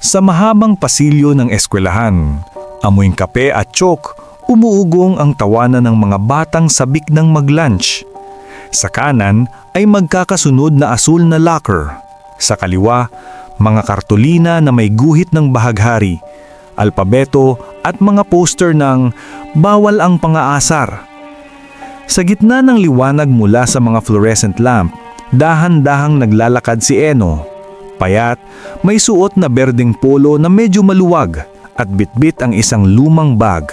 Sa mahabang pasilyo ng eskwelahan, amoy kape at chok, umuugong ang tawanan ng mga batang sabik ng mag-lunch. Sa kanan ay magkakasunod na asul na locker. Sa kaliwa, mga kartolina na may guhit ng bahaghari, alpabeto at mga poster ng bawal ang pangaasar. Sa gitna ng liwanag mula sa mga fluorescent lamp, dahan-dahang naglalakad si Eno. Payat, may suot na berdeng polo na medyo maluwag at bitbit ang isang lumang bag.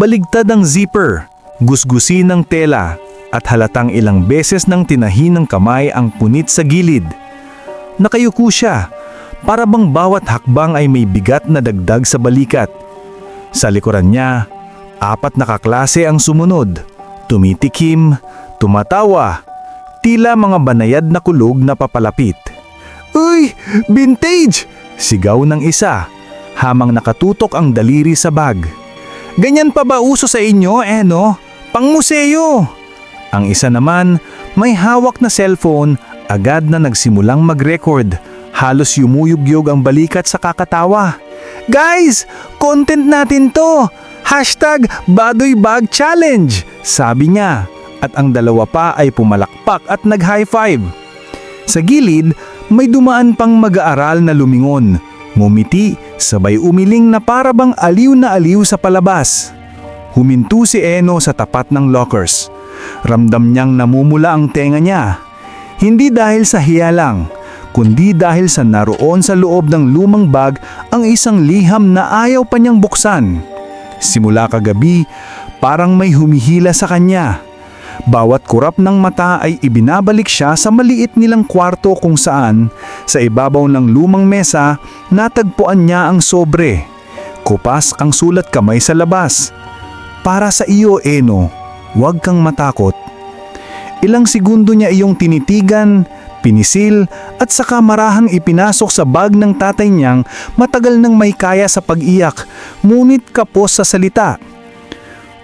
Baligtad ang zipper, gusgusi ng tela at halatang ilang beses ng tinahi ng kamay ang punit sa gilid. Nakayuko siya, para bang bawat hakbang ay may bigat na dagdag sa balikat. Sa likuran niya, apat na kaklase ang sumunod. Tumitikim, tumatawa, tila mga banayad na kulog na papalapit. Uy, vintage! Sigaw ng isa, hamang nakatutok ang daliri sa bag. Ganyan pa ba uso sa inyo, eh no? Pang museo! Ang isa naman, may hawak na cellphone, agad na nagsimulang mag-record. Halos yumuyugyog ang balikat sa kakatawa. Guys, content natin to! Hashtag Badoy Bag Challenge! Sabi niya. At ang dalawa pa ay pumalakpak at nag-high five. Sa gilid, may dumaan pang mag-aaral na lumingon. Ngumiti, sabay umiling na parabang aliw na aliw sa palabas. Huminto si Eno sa tapat ng lockers. Ramdam niyang namumula ang tenga niya. Hindi dahil sa hiya lang, kundi dahil sa naroon sa loob ng lumang bag ang isang liham na ayaw pa niyang buksan. Simula kagabi, parang may humihila sa kanya. Bawat kurap ng mata ay ibinabalik siya sa maliit nilang kwarto kung saan, sa ibabaw ng lumang mesa, natagpuan niya ang sobre. Kupas ang sulat kamay sa labas. Para sa iyo, Eno, huwag kang matakot. Ilang segundo niya iyong tinitigan, pinisil at saka marahang ipinasok sa bag ng tatay niyang matagal nang may kaya sa pag-iyak, ngunit kapos sa salita.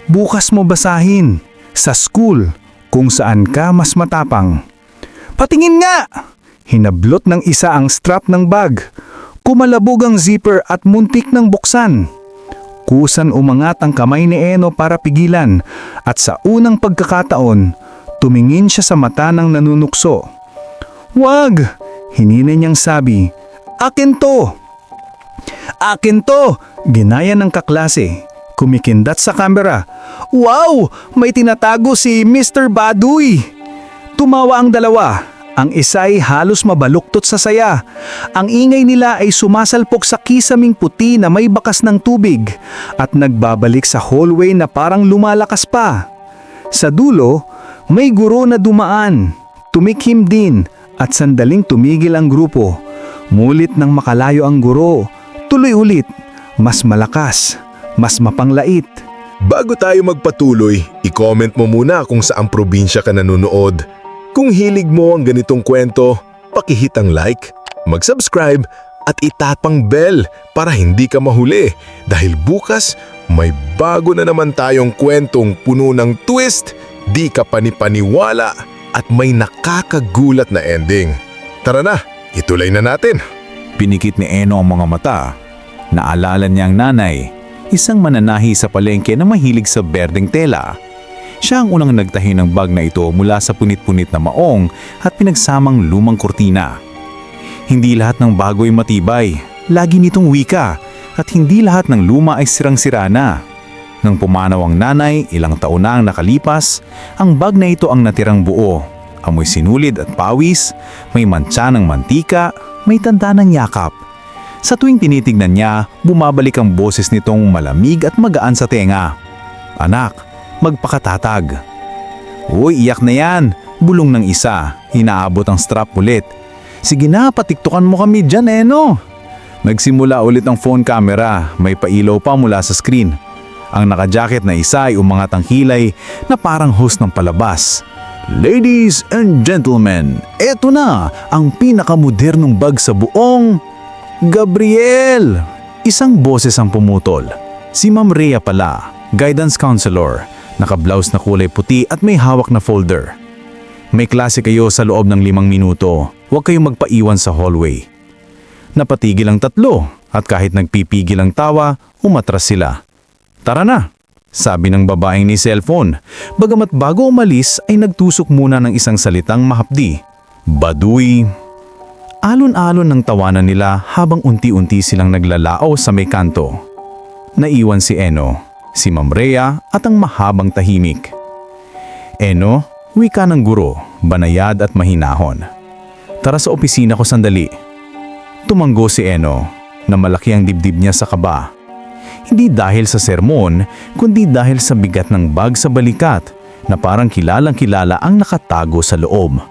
Bukas mo basahin, sa school, kung saan ka mas matapang. Patingin nga! Hinablot ng isa ang strap ng bag. Kumalabog ang zipper at muntik ng buksan. Kusan umangat ang kamay ni Eno para pigilan at sa unang pagkakataon, tumingin siya sa mata ng nanunukso. Wag! Hinina niyang sabi, Akin to! Akin to! Ginaya ng kaklase. Kumikindat sa kamera. Wow! May tinatago si Mr. Baduy! Tumawa ang dalawa. Ang isa ay halos mabaluktot sa saya. Ang ingay nila ay sumasalpok sa kisaming puti na may bakas ng tubig at nagbabalik sa hallway na parang lumalakas pa. Sa dulo, may guro na dumaan. Tumikhim din at sandaling tumigil ang grupo. Mulit nang makalayo ang guro. Tuloy ulit. Mas malakas. Mas mapanglait. Bago tayo magpatuloy, i-comment mo muna kung saang probinsya ka nanonood. Kung hilig mo ang ganitong kwento, pakihit ang like, mag-subscribe at itatpang bell para hindi ka mahuli dahil bukas may bago na naman tayong kwentong puno ng twist, di ka panipaniwala at may nakakagulat na ending. Tara na, ituloy na natin. Pinikit ni Eno ang mga mata. Naalala niya ang nanay, isang mananahi sa palengke na mahilig sa berdeng tela. Siya ang unang nagtahi ng bag na ito mula sa punit-punit na maong at pinagsamang lumang kurtina. Hindi lahat ng bago ay matibay, lagi nitong wika, at hindi lahat ng luma ay sirang-sira na. Nang pumanaw ang nanay, ilang taon na ang nakalipas, ang bag na ito ang natirang buo. Amoy sinulid at pawis, may mantsa ng mantika, may tanda ng yakap. Sa tuwing tinitignan niya, bumabalik ang boses nitong malamig at magaan sa tenga. Anak, magpakatatag. Uy, iyak na yan, bulong ng isa. Inaabot ang strap ulit. Sige na, patiktukan mo kami dyan eh no. Nagsimula ulit ang phone camera, may pailaw pa mula sa screen. Ang nakajacket na isa ay umangat ang kilay na parang host ng palabas. Ladies and gentlemen, eto na ang pinakamodernong bag sa buong... Gabriel! Isang boses ang pumutol. Si Ma'am Rhea pala, guidance counselor, nakablouse na kulay puti at may hawak na folder. May klase kayo sa loob ng limang minuto. Huwag kayong magpaiwan sa hallway. Napatigil ang tatlo at kahit nagpipigil ang tawa, umatras sila. Tara na, sabi ng babaeng ni cellphone. Bagamat bago umalis ay nagtusok muna ng isang salitang mahapdi. Baduy. Alon-alon ng tawanan nila habang unti-unti silang naglalao sa may kanto. Naiwan si Eno, si Ma'am Rhea at ang mahabang tahimik. Eno, wika ng guro, banayad at mahinahon. Tara sa opisina ko sandali. Tumanggo si Eno na malaki ang dibdib niya sa kaba. Hindi dahil sa sermon, kundi dahil sa bigat ng bag sa balikat na parang kilalang kilala ang nakatago sa loob.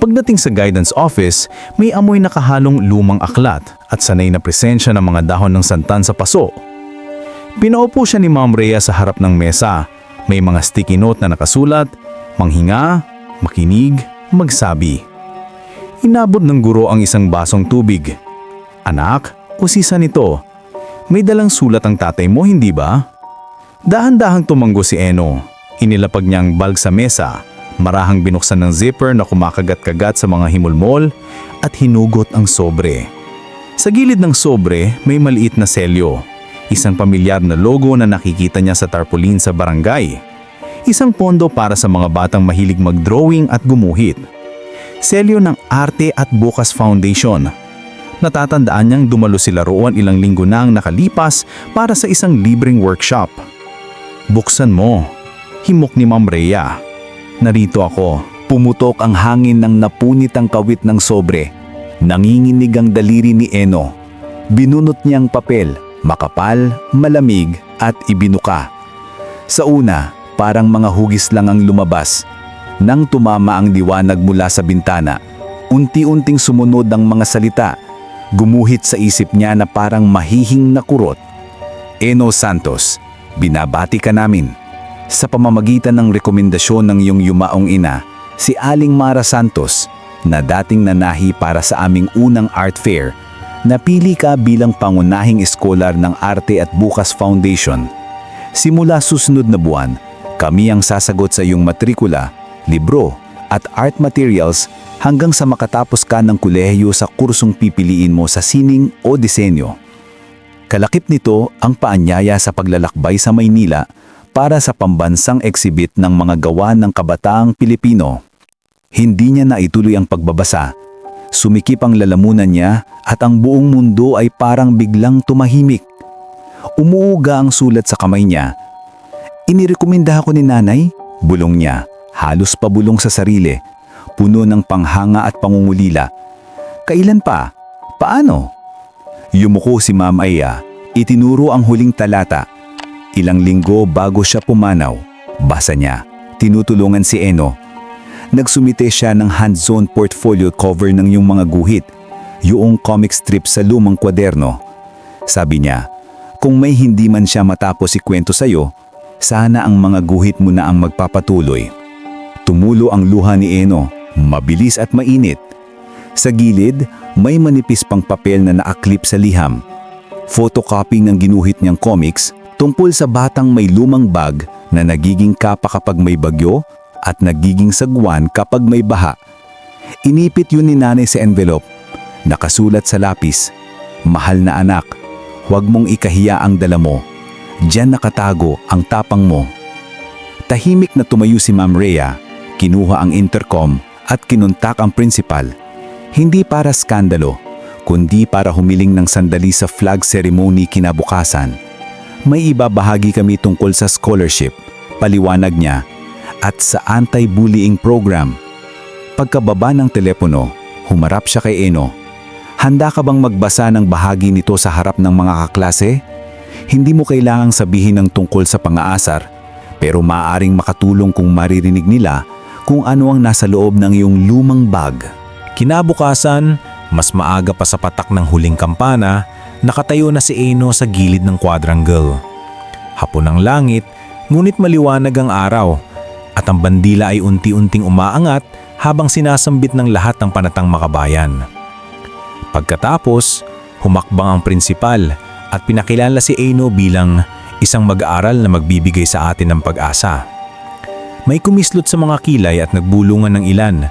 Pagdating sa guidance office, may amoy nakahalong lumang aklat at sanay na presensya ng mga dahon ng santan sa paso. Pinaupo siya ni Ma'am Rhea sa harap ng mesa. May mga sticky note na nakasulat, manghinga, makinig, magsabi. Inabot ng guro ang isang basong tubig. Anak, usisa nito. May dalang sulat ang tatay mo, hindi ba? Dahan-dahang tumanggo si Eno. Inilapag niya ang bulb sa mesa. Marahang binuksan ng zipper na kumakagat-kagat sa mga himulmol at hinugot ang sobre. Sa gilid ng sobre, may maliit na selyo. Isang pamilyar na logo na nakikita niya sa tarpaulin sa barangay. Isang pondo para sa mga batang mahilig mag-drawing at gumuhit. Selyo ng Arte at Bukas Foundation. Natatandaan niyang dumalo sila roon ilang linggo na ang nakalipas para sa isang libreng workshop. Buksan mo. Himok ni Ma'am Rhea. Narito ako. Pumutok ang hangin ng napunit ang kawit ng sobre. Nanginginig ang daliri ni Eno. Binunot niya ang papel, makapal, malamig at ibinuka. Sa una, parang mga hugis lang ang lumabas. Nang tumama ang diwanag mula sa bintana, unti-unting sumunod ang mga salita. Gumuhit sa isip niya na parang mahihing na kurot. Eno Santos, binabati ka namin. Sa pamamagitan ng rekomendasyon ng iyong yumaong ina, si Aling Mara Santos, na dating nanahi para sa aming unang art fair, napili ka bilang pangunahing eskolar ng Arte at Bukas Foundation. Simula susunod na buwan, kami ang sasagot sa iyong matrikula, libro, at art materials hanggang sa makatapos ka ng kolehiyo sa kursong pipiliin mo sa sining o disenyo. Kalakip nito ang paanyaya sa paglalakbay sa Maynila para sa pambansang eksibit ng mga gawa ng kabataang Pilipino. Hindi niya naituloy ang pagbabasa. Sumikip ang lalamunan niya at ang buong mundo ay parang biglang tumahimik. Umuuga ang sulat sa kamay niya. Inirekomenda ako ni nanay, bulong niya, halos pabulong sa sarili, puno ng panghanga at pangungulila. Kailan pa? Paano? Yumuko si Ma'am Aya, itinuro ang huling talata. Ilang linggo bago siya pumanaw, basa niya, tinutulungan si Eno. Nagsumite siya ng hands-on portfolio cover ng yung mga guhit, yung comic strip sa lumang kwaderno. Sabi niya, kung may hindi man siya matapos ikwento sa'yo, sana ang mga guhit mo na ang magpapatuloy. Tumulo ang luha ni Eno, mabilis at mainit. Sa gilid, may manipis pang papel na naaklip sa liham. Photocopy ng ginuhit niyang comics tungkol sa batang may lumang bag na nagiging kapa kapag may bagyo at nagiging sagwan kapag may baha. Inipit yun ni nanay sa envelope. Nakasulat sa lapis, Mahal na anak, huwag mong ikahiya ang dala mo. Diyan nakatago ang tapang mo. Tahimik na tumayo si Ma'am Rhea, kinuha ang intercom at kinuntak ang principal. Hindi para skandalo, kundi para humiling ng sandali sa flag ceremony kinabukasan. May ibabahagi kami tungkol sa scholarship, paliwanag niya, at sa anti-bullying program. Pagkababa ng telepono, humarap siya kay Eno. Handa ka bang magbasa ng bahagi nito sa harap ng mga kaklase? Hindi mo kailangang sabihin ng tungkol sa pangaasar, pero maaaring makatulong kung maririnig nila kung ano ang nasa loob ng iyong lumang bag. Kinabukasan, mas maaga pa sa patak ng huling kampana, nakatayo na si Eno sa gilid ng quadrangle. Hapon ang langit, ngunit maliwanag ang araw, at ang bandila ay unti-unting umaangat habang sinasambit ng lahat ng panatang makabayan. Pagkatapos, humakbang ang prinsipal at pinakilala si Eno bilang isang mag-aaral na magbibigay sa atin ng pag-asa. May kumislot sa mga kilay at nagbulungan ng ilan,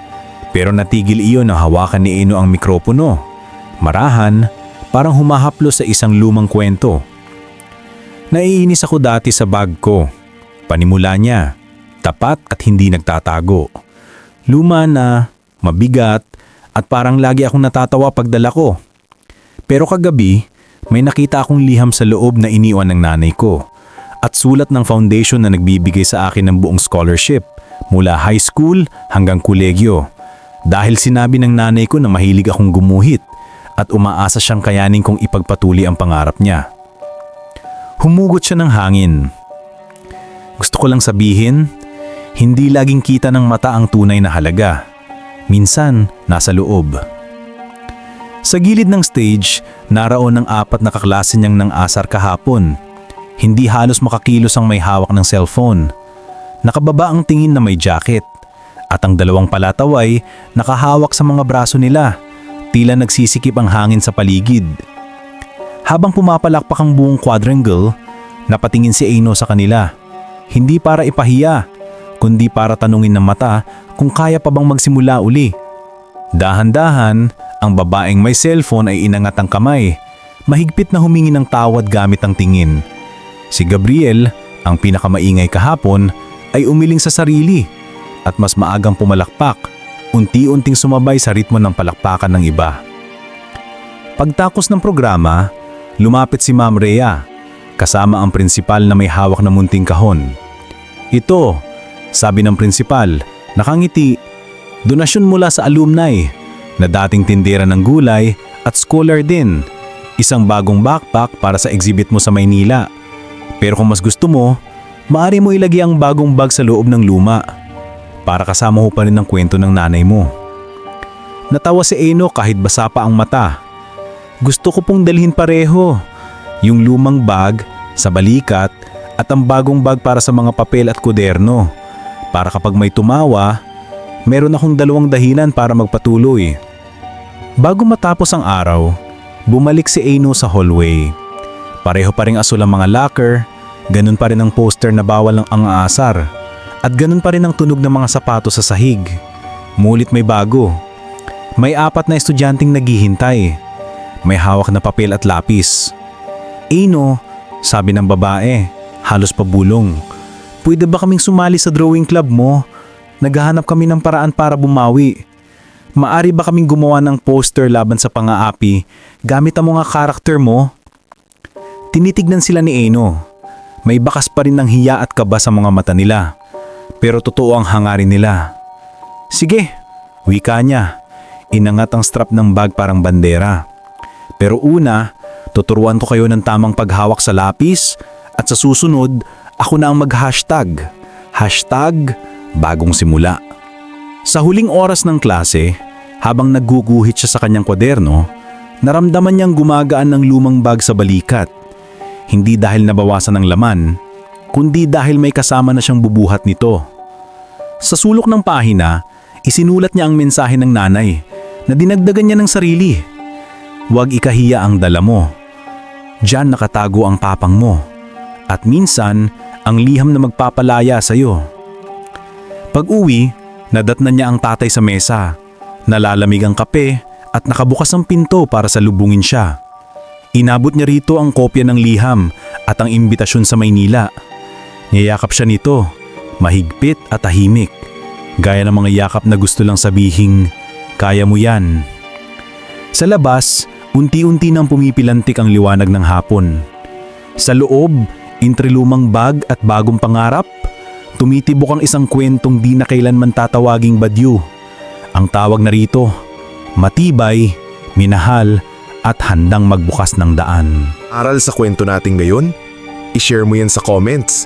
pero natigil iyon nang hawakan ni Eno ang mikropono. Marahan, parang humahaplo sa isang lumang kwento. Naiinis ako dati sa bag ko. Panimula niya, tapat at hindi nagtatago. Luma na, mabigat, at parang lagi akong natatawa pagdala ko. Pero kagabi, may nakita akong liham sa loob na iniwan ng nanay ko at sulat ng foundation na nagbibigay sa akin ng buong scholarship mula high school hanggang kolegyo. Dahil sinabi ng nanay ko na mahilig akong gumuhit at umaasa siyang kayanin kong ipagpatuloy ang pangarap niya. Humugot siya ng hangin. Gusto ko lang sabihin, hindi laging kita ng mata ang tunay na halaga. Minsan, nasa loob. Sa gilid ng stage, naraon ng apat na kaklase niyang nang asar kahapon. Hindi halos makakilos ang may hawak ng cellphone. Nakababa ang tingin na may jacket. At ang dalawang palataway nakahawak sa mga braso nila. Tila nagsisikip ang hangin sa paligid. Habang pumapalakpak ang buong quadrangle, napatingin si Aino sa kanila. Hindi para ipahiya, kundi para tanungin ng mata kung kaya pa bang magsimula uli. Dahan-dahan, ang babaeng may cellphone ay inangat ang kamay. Mahigpit na humingi ng tawad gamit ang tingin. Si Gabriel, ang pinakamaingay kahapon, ay umiling sa sarili at mas maagang pumalakpak, unti-unting sumabay sa ritmo ng palakpakan ng iba. Pagtakos ng programa, lumapit si Ma'am Rhea, kasama ang prinsipal na may hawak na munting kahon. Ito, sabi ng prinsipal, nakangiti, donasyon mula sa alumni na dating tindera ng gulay at scholar din. Isang bagong backpack para sa exhibit mo sa Maynila. Pero kung mas gusto mo, maaari mo ilagay ang bagong bag sa loob ng luma para kasama ho pa rin ang kwento ng nanay mo. Natawa si Eno kahit basa pa ang mata. Gusto ko pong dalhin pareho. Yung lumang bag sa balikat at ang bagong bag para sa mga papel at kuderno. Para kapag may tumawa, meron akong dalawang dahilan para magpatuloy. Bago matapos ang araw, bumalik si Eno sa hallway. Pareho pa rin asul ang mga locker, ganun pa rin ang poster na bawal ang ang-aasar, at ganun pa rin ang tunog ng mga sapatos sa sahig. Mulit may bago. May apat na estudyanteng naghihintay. May hawak na papel at lapis. Eno, sabi ng babae, halos pabulong. Pwede ba kaming sumali sa drawing club mo? Naghahanap kami ng paraan para bumawi. Maari ba kaming gumawa ng poster laban sa pang-aapi gamit ang mga karakter mo? Tinitignan sila ni Eno. May bakas pa rin ng hiya at kaba sa mga mata nila. Pero totoo ang hangarin nila. Sige, wika niya. Inangat ang strap ng bag parang bandera. Pero una, tuturuan ko kayo ng tamang paghawak sa lapis at sa susunod, ako na ang mag-hashtag. Hashtag bagong simula. Sa huling oras ng klase, habang nagguguhit siya sa kanyang kwaderno, naramdaman niyang gumagaan ng lumang bag sa balikat. Hindi dahil nabawasan ng laman, kundi dahil may kasama na siyang bubuhat nito. Sa sulok ng pahina, isinulat niya ang mensahe ng nanay na dinagdagan niya ng sarili. Huwag ikahiya ang dala mo. Diyan nakatago ang papang mo. At minsan, ang liham na magpapalaya sa iyo. Pag-uwi, nadatnan niya ang tatay sa mesa. Nalalamig ang kape at nakabukas ang pinto para sa lubungin siya. Inabot niya rito ang kopya ng liham at ang imbitasyon sa Maynila. Niyayakap siya nito, mahigpit at tahimik. Gaya ng mga yakap na gusto lang sabihing, kaya mo yan. Sa labas, unti-unti nang pumipilantik ang liwanag ng hapon. Sa loob, entre lumang bag at bagong pangarap, tumitibok ang isang kwentong di na kailanman tatawaging badyu. Ang tawag na rito, matibay, minahal, at handang magbukas ng daan. Aral sa kwento natin ngayon? I-share mo yan sa comments.